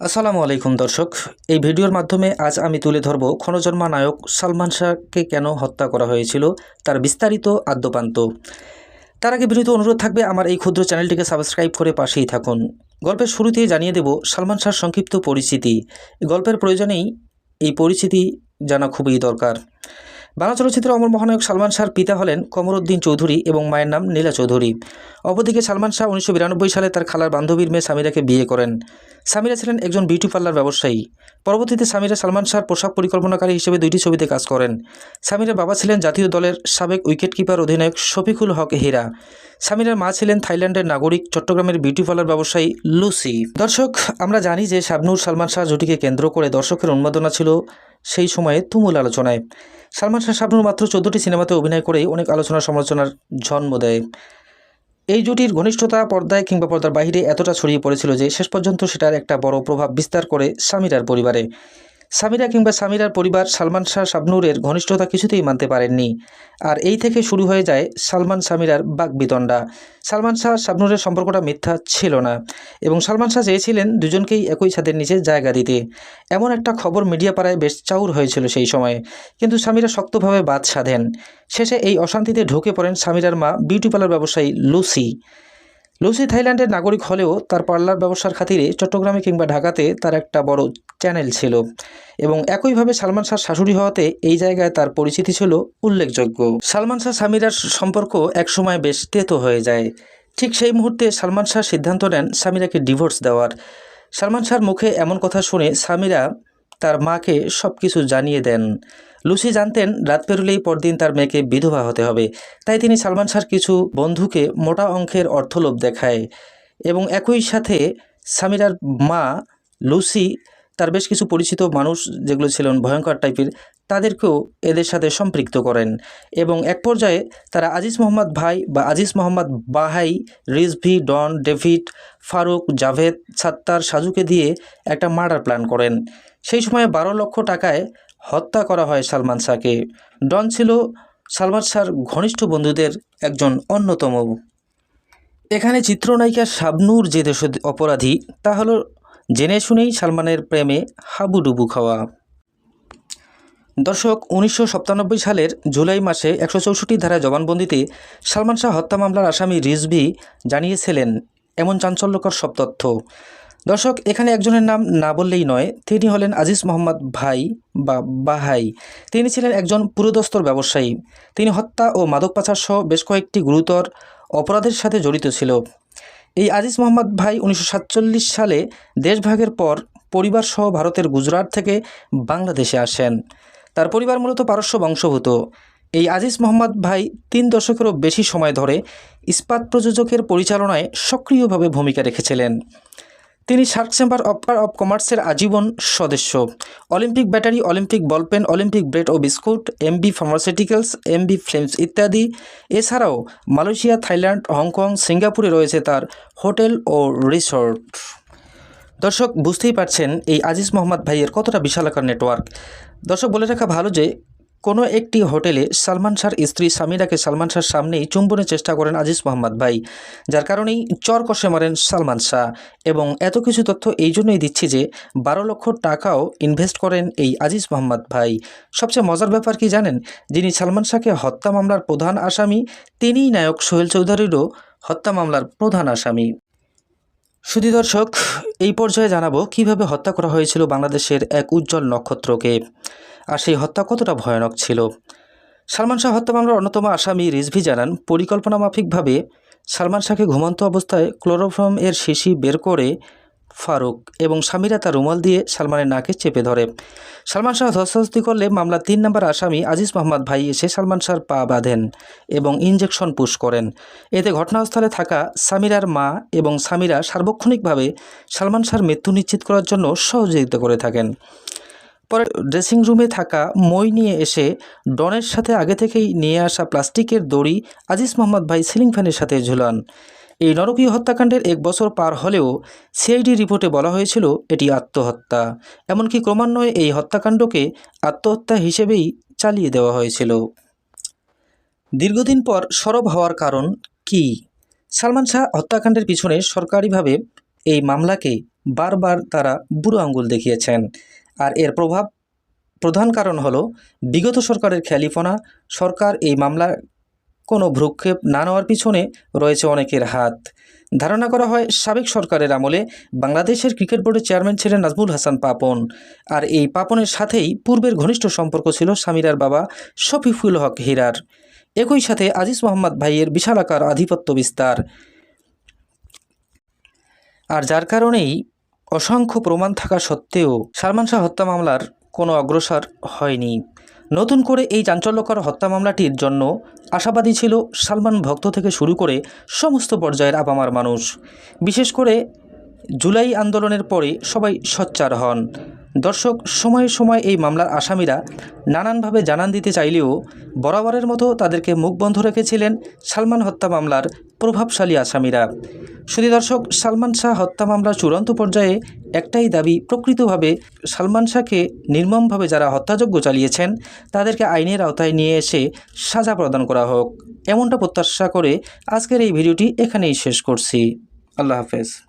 আসসালামু আলাইকুম দর্শক। এই ভিডিওর মাধ্যমে আজ আমি তুলে ধরব ক্ষণজন্মা নায়ক সালমান শাহকে কেন হত্যা করা হয়েছিল, তার বিস্তারিত আদ্যপান্ত। তার আগে বিরত অনুরোধ থাকবে আমার এই ক্ষুদ্র চ্যানেলটিকে সাবস্ক্রাইব করে পাশেই থাকুন। গল্পের শুরুতেই জানিয়ে দেব সালমান শাহর সংক্ষিপ্ত পরিচিতি। গল্পের প্রয়োজনেই এই পরিচিতি জানা খুবই দরকার। বাংলা চলচ্চিত্রের অমর মহানায়ক সালমান শাহর পিতা হলেন কমরুদ্দিন চৌধুরী এবং মায়ের নাম নীলা চৌধুরী। অপরদিকে সালমান শাহ উনিশশো বিরানব্বই সালে তার খালার বান্ধবীর মেয়ে সামিরাকে বিয়ে করেন। সামিরা ছিলেন একজন বিউটি পার্লার ব্যবসায়ী। পরবর্তীতে সামিরা সালমান শাহর পোশাক পরিকল্পনাকারী হিসেবে দুইটি ছবিতে কাজ করেন। সামিরার বাবা ছিলেন জাতীয় দলের সাবেক উইকেটকিপার অধিনায়ক শফিকুল হক হীরা। সামিরার মা ছিলেন থাইল্যান্ডের নাগরিক চট্টগ্রামের বিউটি পার্লার ব্যবসায়ী লুসি। দর্শক, আমরা জানি যে শাবনুর সালমান শাহ জুটিকে কেন্দ্র করে দর্শকের উন্মাদনা ছিল সেই সময়ে তুমুল আলোচনায়। সালমান শাহ শাবনুর মাত্র চোদ্দোটি সিনেমাতে অভিনয় করেই অনেক আলোচনা সমালোচনার জন্ম দেয়। এই জুটির ঘনিষ্ঠতা পর্দায় কিংবা পর্দার বাহিরে এতটা ছড়িয়ে পড়েছিল যে শেষ পর্যন্ত সেটার একটা বড় প্রভাব বিস্তার করে স্বামীরার পরিবারে। সামিরা কিংবা সামিরার পরিবার সালমান শাহ শাবনুরের ঘনিষ্ঠতা কিছুতেই মানতে পারেননি। আর এই থেকে শুরু হয়ে যায় সালমান সামিরার বাগবিতণ্ডা সালমান শাহ শাবনুরের সম্পর্কটা মিথ্যা ছিল না এবং সালমান শাহ চেয়েছিলেন দুজনকেই একই ছাদের নিচে জায়গা দিতে। এমন একটা খবর মিডিয়া পাড়ায় বেশ চাউর হয়েছিল সেই সময়ে। কিন্তু সামিরা শক্তভাবে বাদ সাধেন। শেষে এই অশান্তিতে ঢুকে পড়েন সামিরার মা বিউটি পার্লার ব্যবসায়ী লুসি। লুসি থাইল্যান্ডের নাগরিক হলেও তার পার্লার ব্যবসার খাতিরে চট্টগ্রামে কিংবা ঢাকাতে তার একটা বড় চ্যানেল ছিল এবং একইভাবে সালমান শাহ শাশুড়ি হওয়াতে এই জায়গায় তার পরিচিতি ছিল উল্লেখযোগ্য। সালমান শাহ সামিরার সম্পর্ক একসময় বেশ তেতো হয়ে যায়। ঠিক সেই মুহূর্তে সালমান শাহ সিদ্ধান্ত নেন সামিরাকে ডিভোর্স দেওয়ার। সালমান শাহর মুখে এমন কথা শুনে সামিরা তার মাকে সব কিছু জানিয়ে দেন। লুসি জানতেন, রাত পেরুলেই পরদিন তার মেয়েকে বিধবা হতে হবে। তাই তিনি সালমান শাহর কিছু বন্ধুকে মোটা অঙ্কের অর্থলোভ দেখায় এবং একই সাথে সামিরার মা লুসি, তার বেশ কিছু পরিচিত মানুষ যেগুলো ছিলেন ভয়ঙ্কর টাইপের, তাদেরকেও এদের সাথে সম্পৃক্ত করেন এবং এক পর্যায়ে তারা আজিজ মোহাম্মদ ভাই বা আজিজ মোহাম্মদ বাহাই, রিজভি, ডন, ডেভিড, ফারুক, জাভেদ, সাত্তার, সাজুকে দিয়ে একটা মার্ডার প্ল্যান করেন। সেই সময়ে বারো লক্ষ টাকায় হত্যা করা হয় সালমান শাহকে। ডন ছিল সালমান শাহর ঘনিষ্ঠ বন্ধুদের একজন অন্যতম। এখানে চিত্রনায়িকা শাবনুর যে দেশ অপরাধী, তা হলো জেনে শুনেই সালমানের প্রেমে হাবুডুবু খাওয়া। দর্শক, উনিশশো সাতানব্বই সালের জুলাই মাসে একশো চৌষট্টি ধারায় জবানবন্দিতে সালমান শাহ হত্যা মামলার আসামি রিজভি জানিয়েছিলেন, এমন চাঞ্চল্যকর সব তথ্য। দর্শক, এখানে একজনের নাম না বললেই নয়, তিনি হলেন আজিজ মোহাম্মদ ভাই বা বাহাই। তিনি ছিলেন একজন পুরোদস্তর ব্যবসায়ী। তিনি হত্যা ও মাদক পাচার সহ বেশ কয়েকটি গুরুতর অপরাধের সাথে জড়িত ছিল। এই আজিজ মোহাম্মদ ভাই উনিশশো সাতচল্লিশ সালে দেশভাগের পর পরিবার সহ ভারতের গুজরাট থেকে বাংলাদেশে আসেন। তার পরিবার মূলত পারস্য বংশভূত এই আজিজ মোহাম্মদ ভাই তিন দশকেরও বেশি সময় ধরে ইস্পাত প্রযোজকের পরিচালনায় সক্রিয়ভাবে ভূমিকা রেখেছিলেন। তিনি শার্ক চেম্বার অফ অফ কমার্সের আজীবন সদস্য। Olympic battery, Olympic ballpen Olympic bread ও biscuit MB pharmaceuticals MB films ইত্যাদি। এছাড়াও মালয়েশিয়া, থাইল্যান্ড, হংকং, সিঙ্গাপুরে রয়েছে তার হোটেল ও রিসোর্ট। দর্শক, বুঝতেই পারছেন এই আজিজ মোহাম্মদ ভাইয়ের কতটা বিশালাকার নেটওয়ার্ক। দর্শক, বলে রাখা ভালো যে কোনো একটি হোটেলে সালমান শাহর স্ত্রী সামিরাকে সালমান শাহর সামনেই চুম্বনের চেষ্টা করেন আজিজ মোহাম্মদ ভাই, যার কারণেই চর কষে মারেন সালমান শাহ। এবং এত কিছু তথ্য এই জন্যই দিচ্ছি যে বারো লক্ষ টাকাও ইনভেস্ট করেন এই আজিজ মোহাম্মদ ভাই। সবচেয়ে মজার ব্যাপার কি জানেন? যিনি সালমান শাহকে হত্যা মামলার প্রধান আসামি, তিনিই নায়ক সোহেল চৌধুরীরও হত্যা মামলার প্রধান আসামি। সুধী দর্শক, এই পর্যায়ে জানাব কীভাবে হত্যা করা হয়েছিল বাংলাদেশের এক উজ্জ্বল নক্ষত্রকে। আর সেই হত্যা কতটা ভয়ানক ছিল? সালমান শাহ হত্যা মামলার অন্যতম আসামি রিজভি জানান, পরিকল্পনা মাফিকভাবে সালমান শাহকে ঘুমন্ত অবস্থায় ক্লোরোফর্ম এর শিশি বের করে ফারুক এবং স্বামীরা তার রুমাল দিয়ে সালমানের নাকে চেপে ধরে। সালমান শাহ ধস্তাধস্তি করলে মামলার তিন নম্বর আসামি আজিজ মোহাম্মদ ভাই এসে সালমান শাহর পা বাঁধেন এবং ইঞ্জেকশন পুশ করেন। এতে ঘটনাস্থলে থাকা সামিরার মা এবং সামিরা সার্বক্ষণিকভাবে সালমান শাহর মৃত্যু নিশ্চিত করার জন্য সহযোগিতা করে থাকেন। পরে ড্রেসিং রুমে থাকা মই নিয়ে এসে ডনের সাথে আগে থেকেই নিয়ে আসা প্লাস্টিকের দড়ি আজিজ মোহাম্মদ ভাই সিলিং ফ্যানের সাথে ঝুলান। এই নরকীয় হত্যাকাণ্ডের এক বছর পার হলেও সিআইডি রিপোর্টে বলা হয়েছিল এটি আত্মহত্যা। এমনকি ক্রমান্বয়ে এই হত্যাকাণ্ডকে আত্মহত্যা হিসেবেই চালিয়ে দেওয়া হয়েছিল। দীর্ঘদিন পর সরব হওয়ার কারণ কি? সালমান শাহ হত্যাকাণ্ডের পিছনে সরকারিভাবে এই মামলাকে বারবার তারা বুড়ো আঙ্গুল দেখিয়েছেন। আর এর প্রভাব প্রধান কারণ হলো বিগত সরকারের খেয়ালিপনা, সরকার এই মামলা কোনো ভ্রুক্ষেপ না নেওয়ার পিছনে রয়েছে অনেকের হাত। ধারণা করা হয় সাবেক সরকারের আমলে বাংলাদেশের ক্রিকেট বোর্ডের চেয়ারম্যান ছিলেন নাজমুল হাসান পাপন। আর এই পাপনের সাথেই পূর্বের ঘনিষ্ঠ সম্পর্ক ছিল সামিরার বাবা শফিফুল হক হীরার। একই সাথে আজিজ মোহাম্মদ ভাইয়ের বিশালাকার আধিপত্য বিস্তার। আর যার কারণেই অসংখ্য প্রমাণ থাকা সত্ত্বেও সালমান শাহ হত্যা মামলার কোনো অগ্রসর হয়নি। নতুন করে এই চাঞ্চল্যকর হত্যা মামলাটির জন্য আশাবাদী ছিল সালমান ভক্ত থেকে শুরু করে সমস্ত পর্যায়ের আপামার মানুষ। বিশেষ করে জুলাই আন্দোলনের পরে সবাই সচ্চার হন। দর্শক, সময়ে সময় এই মামলার আসামিরা নানানভাবে জানান দিতে চাইলেও বরাবরের মতো তাদেরকে মুখ বন্ধ রেখেছিলেন সালমান হত্যা মামলার প্রভাবশালী আসামিরা। শুধু দর্শক, সালমান শাহ হত্যা মামলার চূড়ান্ত পর্যায়ে একটাই দাবি, প্রকৃতভাবে সালমান শাহকে নির্মমভাবে যারা হত্যাযজ্ঞ চালিয়েছেন, তাদেরকে আইনের আওতায় নিয়ে এসে সাজা প্রদান করা হোক। এমনটা প্রত্যাশা করে আজকের এই ভিডিওটি এখানেই শেষ করছি। আল্লাহ হাফেজ।